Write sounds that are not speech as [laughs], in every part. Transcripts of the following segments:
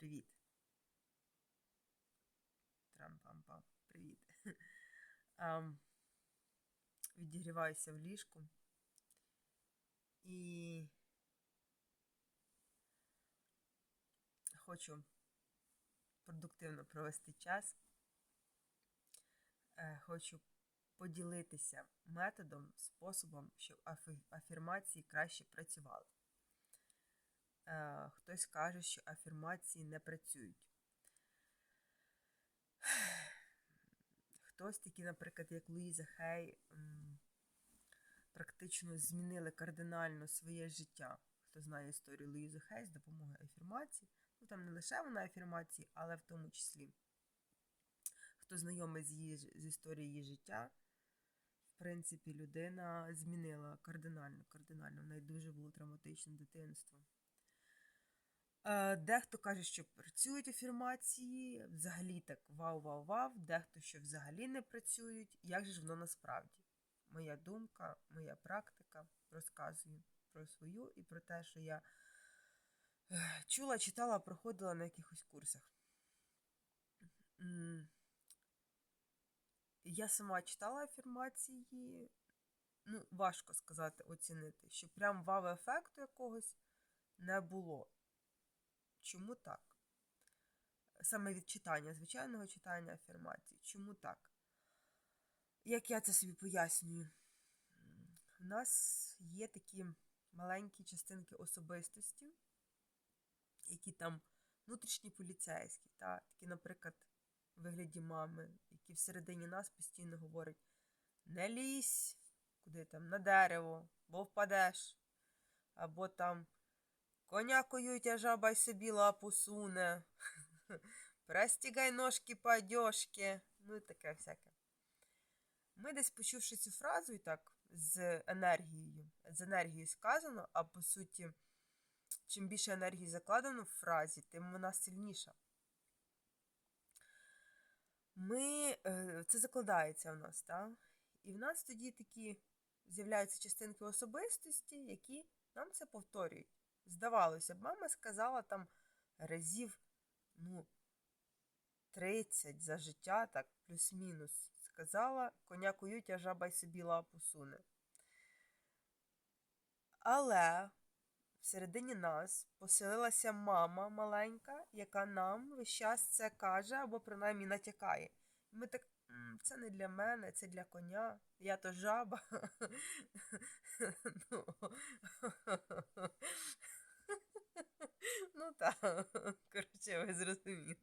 Привіт. Трам-пам-пам. Привіт. [laughs] Ам, відігріваюся в ліжку. І хочу продуктивно провести час. Е, Хочу поділитися методом, способом, щоб афірмації краще працювали. Е, Хтось каже, що афірмації не працюють. Хтось такі, наприклад, як Луїза Хей, практично змінили кардинально своє життя. Хто знає історію Луїзи Хей з допомогою афірмацій. Ну там не лише вона афірмації, але в тому числі. Хто знайомий з її з історією її життя, в принципі, людина змінила кардинально, кардинально. В неї дуже було травматичне дитинство. Е, Дехто каже, що працюють афірмації, взагалі так вау-вау-вау, дехто що взагалі не працюють. Як же ж воно насправді? Моя думка, моя практика, розказую про свою і про те, що я чула, читала, проходила на якихось курсах. Я сама читала афірмації, ну, важко сказати, оцінити, що прям вау-ефекту якогось не було. Чому так? Саме від читання, звичайного читання афірмацій. Чому так? Як я це собі пояснюю? У нас є такі маленькі частинки особистості, які там внутрішні поліцейські, та, такі, наприклад, в вигляді мами, які всередині нас постійно говорять: не лізь, куди там, на дерево, бо впадеш, або там. Коня коють, а жаба й собі лапу суне. [laughs] Простігай ножки по. Ну і таке всяке. Ми десь почувши цю фразу і так з енергією, з енергією сказано, а по суті, чим більше енергії закладено в фразі, тим вона сильніша. Ми, е, це закладається в нас, так? І в нас тоді такі з'являються частинки особистості, які нам це повторюють. Здавалося б, мама сказала там разів, ну, 30 за життя, так, плюс-мінус. Сказала, коня кують, а жаба й собі лапу суне. Але всередині нас поселилася мама маленька, яка нам весь час це каже або принаймні натякає. І ми так, це не для мене, це для коня. Я то жаба. [laughs] [laughs] Ну, так, [laughs] коротше, ви зрозуміли.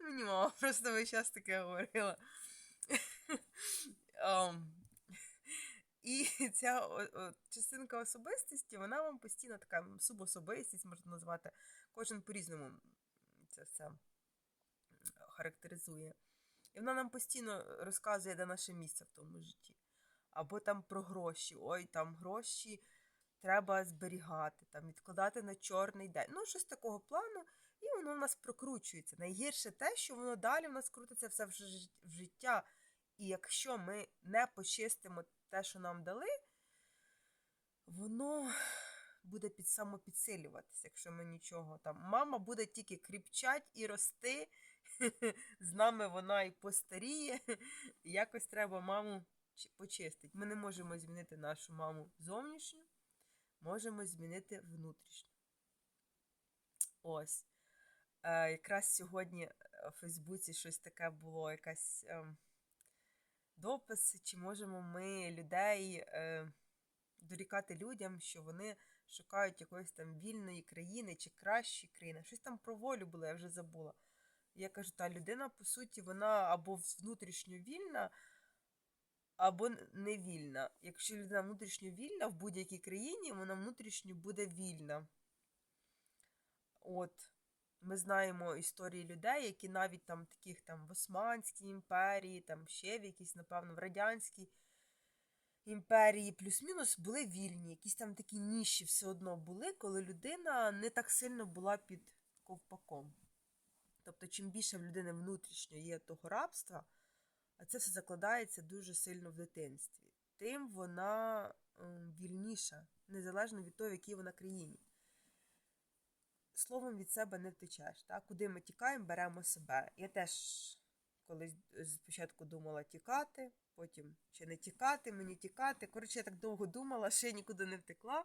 Мені мама просто весь час таке говорила. Ам, І ця о- о, частинка особистості, вона вам постійно така субособистість, можна назвати. Кожен по-різному це все характеризує. І вона нам постійно розказує, де наше місце в тому житті. Або там про гроші. Ой, там гроші треба зберігати, там відкладати на чорний день. Ну, щось такого плану, і воно в нас прокручується. Найгірше те, що воно далі в нас крутиться все в жи- в життя. І якщо ми не почистимо те, що нам дали, воно буде під самопідсилюватися, якщо ми нічого там. Мама буде тільки кріпчать і рости. [laughs] З нами вона і постаріє. Якось треба маму чи- почистити. Ми не можемо змінити нашу маму зовнішню, можемо змінити внутрішню. Ось. Е, якраз сьогодні е, у Фейсбуці щось таке було, якась ем, допис, чи можемо ми людей е, дорікати людям, що вони шукають якоїсь там вільної країни чи кращої країни. Щось там про волю було, я вже забула. Я кажу, та людина, по суті, вона або внутрішньо вільна, або н- не вільна. Якщо людина внутрішньо вільна в будь-якій країні, вона внутрішньо буде вільна. От. Ми знаємо історії людей, які навіть там таких там в Османській імперії, там ще в якійсь, напевно, в Радянській імперії, плюс-мінус були вільні. Якісь там такі ніші все одно були, коли людина не так сильно була під ковпаком. Тобто, чим більше в людини внутрішньо є того рабства, а це все закладається дуже сильно в дитинстві, тим вона ем, вільніша, незалежно від того, в якій вона країні. словом від себе не втечеш. Так? Куди ми тікаємо, беремо себе. Я теж колись спочатку думала тікати, потім чи не тікати, мені тікати. Коротше, я так довго думала, ще нікуди не втекла.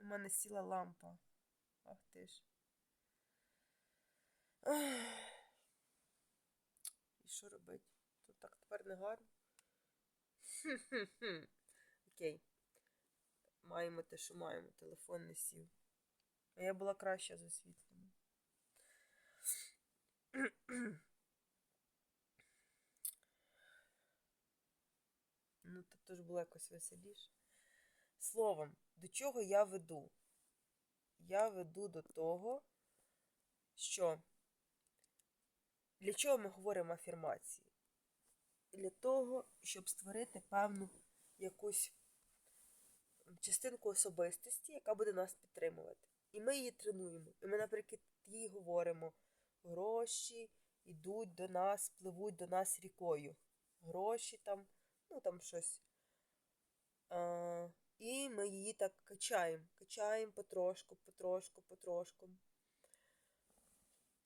У мене сіла лампа. Ах ти ж. І що робити? Так тепер не гарно. Окей. Маємо те, що маємо. Телефон не сів. А я була краща з освітленням. Ну, тут теж було якось веселіше. Словом, до чого я веду? Я веду до того, що для чого ми говоримо афірмації? Для того, щоб створити певну якусь частинку особистості, яка буде нас підтримувати. І ми її тренуємо. І ми, наприклад, їй говоримо: гроші йдуть до нас, пливуть до нас рікою. Гроші там, ну там щось. А, І ми її так качаємо. Качаємо потрошку, потрошку, потрошку.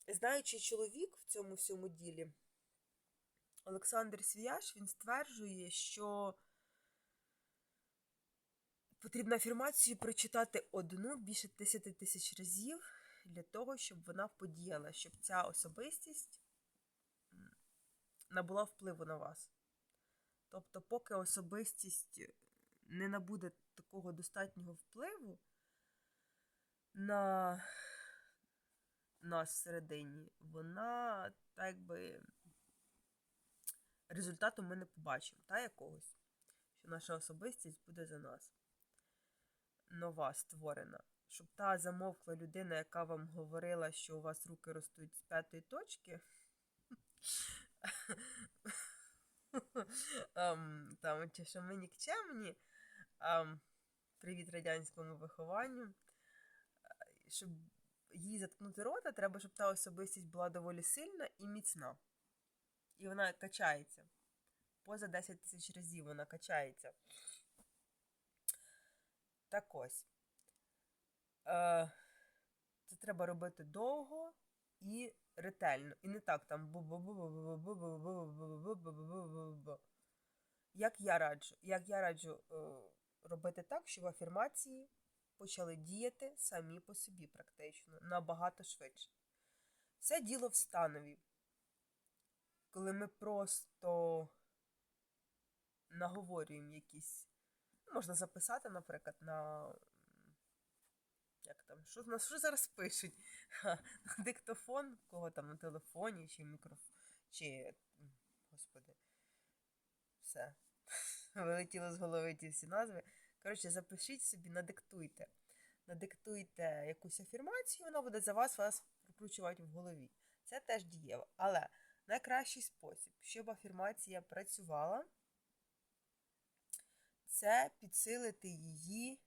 Знаючи чоловік в цьому всьому ділі, Олександр Свіяш, він стверджує, що потрібно афірмацію прочитати одну більше 10 тисяч разів для того, щоб вона подіяла, щоб ця особистість набула впливу на вас. Тобто, поки особистість не набуде такого достатнього впливу на нас всередині, вона так би результату ми не побачимо, та якогось, що наша особистість буде за нас. Нова створена. Щоб та замовкла людина, яка вам говорила, що у вас руки ростуть з п'ятої точки. um, [laughs] там, чи що ми нікчемні. Um, привіт радянському вихованню. Щоб їй заткнути рота, треба, щоб та особистість була доволі сильна і міцна. І вона качається. Поза 10 тисяч разів вона качається. Так ось. Е, Це треба робити довго і ретельно. І не так там. Як я раджу? Як я раджу робити так, щоб афірмації почали діяти самі по собі, практично, набагато швидше. Все діло в станові. Коли ми просто наговорюємо якісь. Можна записати, наприклад, на. Як там? Що на що зараз пишуть? На диктофон, кого там на телефоні, чи мікрофон, чи. Господи, все. [laughs] Вилетіло з голови ті всі назви. Коротше, запишіть собі, надиктуйте. Надиктуйте якусь афірмацію, вона буде за вас вас прокручувати в голові. Це теж дієво. Але найкращий спосіб, щоб афірмація працювала, це підсилити її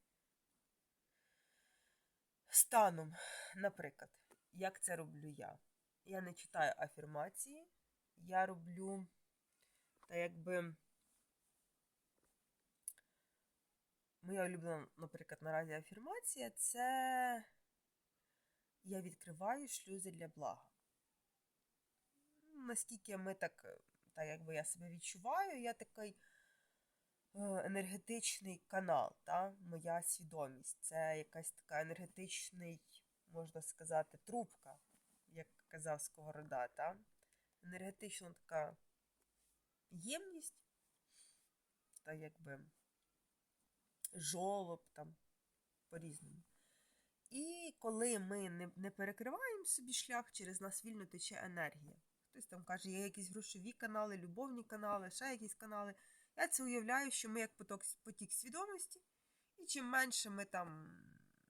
станом. Наприклад, як це роблю я? Я не читаю афірмації, я роблю, та якби. Моя улюблена, наприклад, наразі афірмація це я відкриваю шлюзи для блага. Наскільки ми так, так якби я себе відчуваю, я такий енергетичний канал, та? моя свідомість. Це якась така енергетичний, можна сказати, трубка, як казав Сковорода. Та? Енергетична така ємність, та якби жолоб там по-різному. І коли ми не перекриваємо собі шлях, через нас вільно тече енергія. Хтось там каже, є якісь грошові канали, любовні канали, ще якісь канали. Я це уявляю, що ми як поток, потік свідомості, і чим менше ми там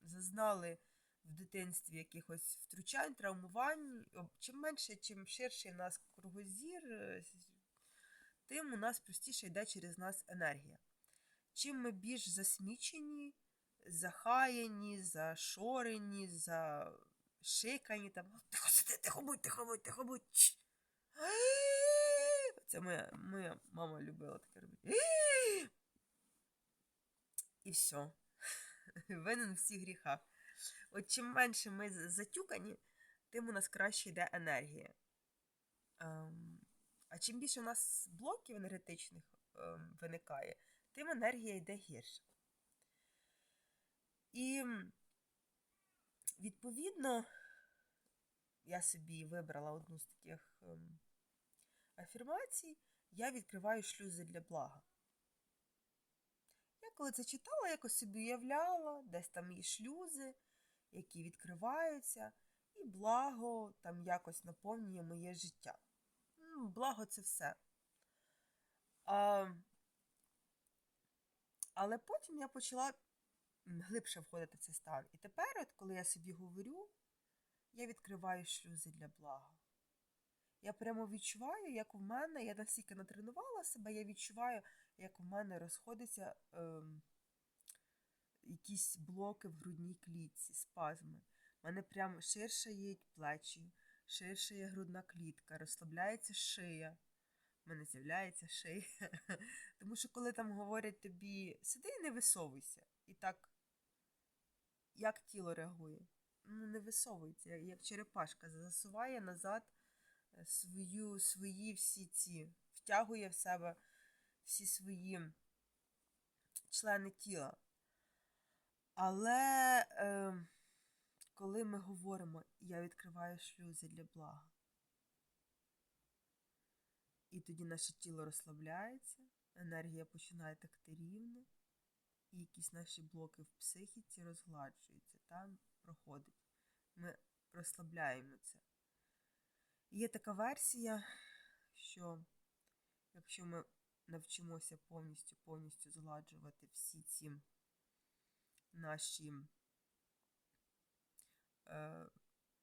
зазнали в дитинстві якихось втручань, травмувань, чим менше, чим ширший нас кругозір, е, тим у нас простіше йде через нас енергія. Чим ми більш засмічені, захаяні, зашорені, зашикані, там, тихо сиди, тихо будь, тихо будь, тихо будь. [gasps] Це моя моя мама любила таке робити. [gasps] І все. [laughs] Винен в всіх гріхах. От чим менше ми затюкані, тим у нас краще йде енергія. Ем, а чим більше у нас блоків енергетичних ем, виникає, тим енергія йде гірше. І відповідно я собі вибрала одну з таких ем, афірмацій, я відкриваю шлюзи для блага. Я коли це читала, якось собі уявляла, десь там є шлюзи, які відкриваються, і благо там якось наповнює моє життя. Благо це все. А, але потім я почала глибше входити в цей стан. І тепер, от коли я собі говорю, я відкриваю шлюзи для блага. Я прямо відчуваю, як в мене, я настільки натренувала себе, я відчуваю, як в мене розходяться ем, якісь блоки в грудній клітці, спазми. У мене прям ширше є плечі, ширше є грудна клітка, розслабляється шия. У мене з'являється шия. [laughs] Тому що коли там говорять тобі сиди і не висовуйся. І так, як тіло реагує? Ну, не висовується, як- черепашка засуває назад е, свою, свої всі ці, втягує в себе всі свої члени тіла. Але е, коли ми говоримо, я відкриваю шлюзи для блага, і тоді наше тіло розслабляється, енергія починає текти рівно, і якісь наші блоки в психіці розгладжуються, там проходить. Ми розслабляємо. І Є така версія, що якщо ми навчимося повністю повністю згладжувати всі ці наші е,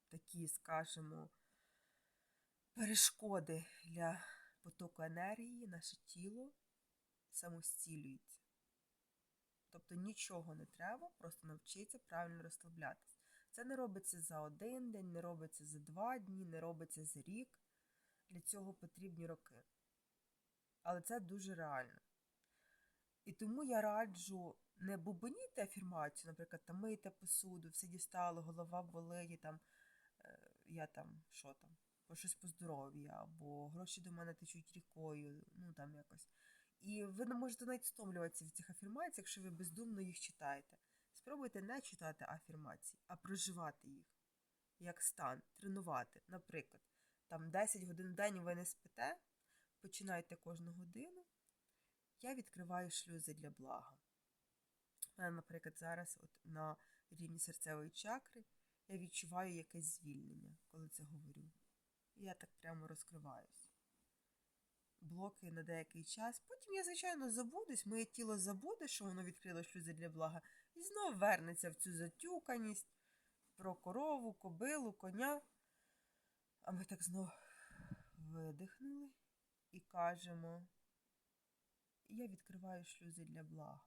такі, скажімо, перешкоди для потоку енергії, наше тіло самостілюється. Тобто нічого не треба, просто навчитися правильно розслаблятися. Це не робиться за один день, не робиться за два дні, не робиться за рік. Для цього потрібні роки. Але це дуже реально. І тому я раджу не бубоніти афірмацію, наприклад, там мийте посуду, все дістало, голова болить, там, е, я там, що там, щось по здоров'ю, або гроші до мене течуть рікою, ну там якось. І ви не можете навіть стомлюватися від цих афірмацій, якщо ви бездумно їх читаєте. Спробуйте не читати афірмації, а проживати їх як стан, тренувати. Наприклад, там 10 годин в день ви не спите, починайте кожну годину. Я відкриваю шлюзи для блага. У мене, наприклад, зараз от на рівні серцевої чакри я відчуваю якесь звільнення, коли це говорю. І я так прямо розкриваюсь. Блоки на деякий час. Потім я, звичайно, забудусь, моє тіло забуде, що воно відкрило шлюзи для блага, і знов вернеться в цю затюканість про корову, кобилу, коня. А ми так знов видихнули і кажемо: я відкриваю шлюзи для блага.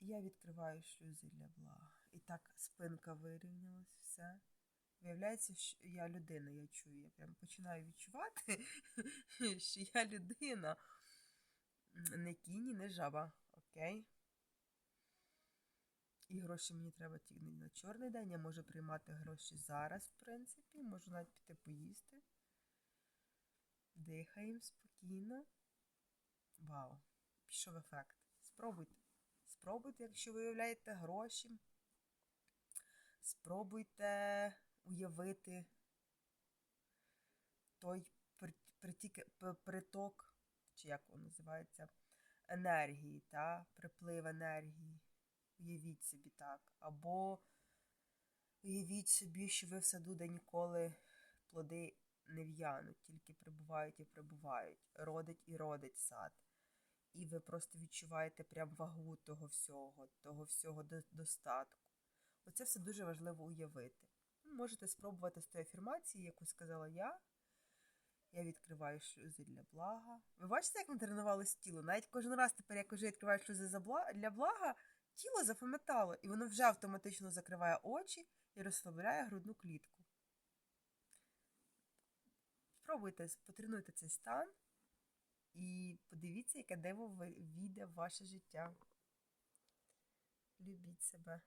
Я відкриваю шлюзи для блага. І так спинка вирівнялась, все. Виявляється, що я людина, я чую. Я прям починаю відчувати, [laughs] що я людина. Не кінь, не жаба. Окей? І гроші мені треба тільки на чорний день. Я можу приймати гроші зараз, в принципі. Можу навіть піти поїсти. Дихаємо спокійно. Вау, пішов ефект. Спробуйте. Спробуйте, якщо ви уявляєте гроші. Спробуйте уявити той приток, чи як воно називається, енергії, та? приплив енергії. Уявіть собі так. Або уявіть собі, що ви в саду, де ніколи плоди не в'януть, тільки прибувають і прибувають. Родить і родить сад. І ви просто відчуваєте прям вагу того всього, того всього достатку. Оце все дуже важливо уявити. Можете спробувати з тої афірмації, яку сказала я. Я відкриваю шлюзи для блага. Ви бачите, як натренувалось тіло? Навіть кожен раз тепер, як вже відкриваю шлюзи для блага, тіло запам'ятало, і воно вже автоматично закриває очі і розслабляє грудну клітку. Спробуйте, потренуйте цей стан і подивіться, яке диво війде в ваше життя. Любіть себе.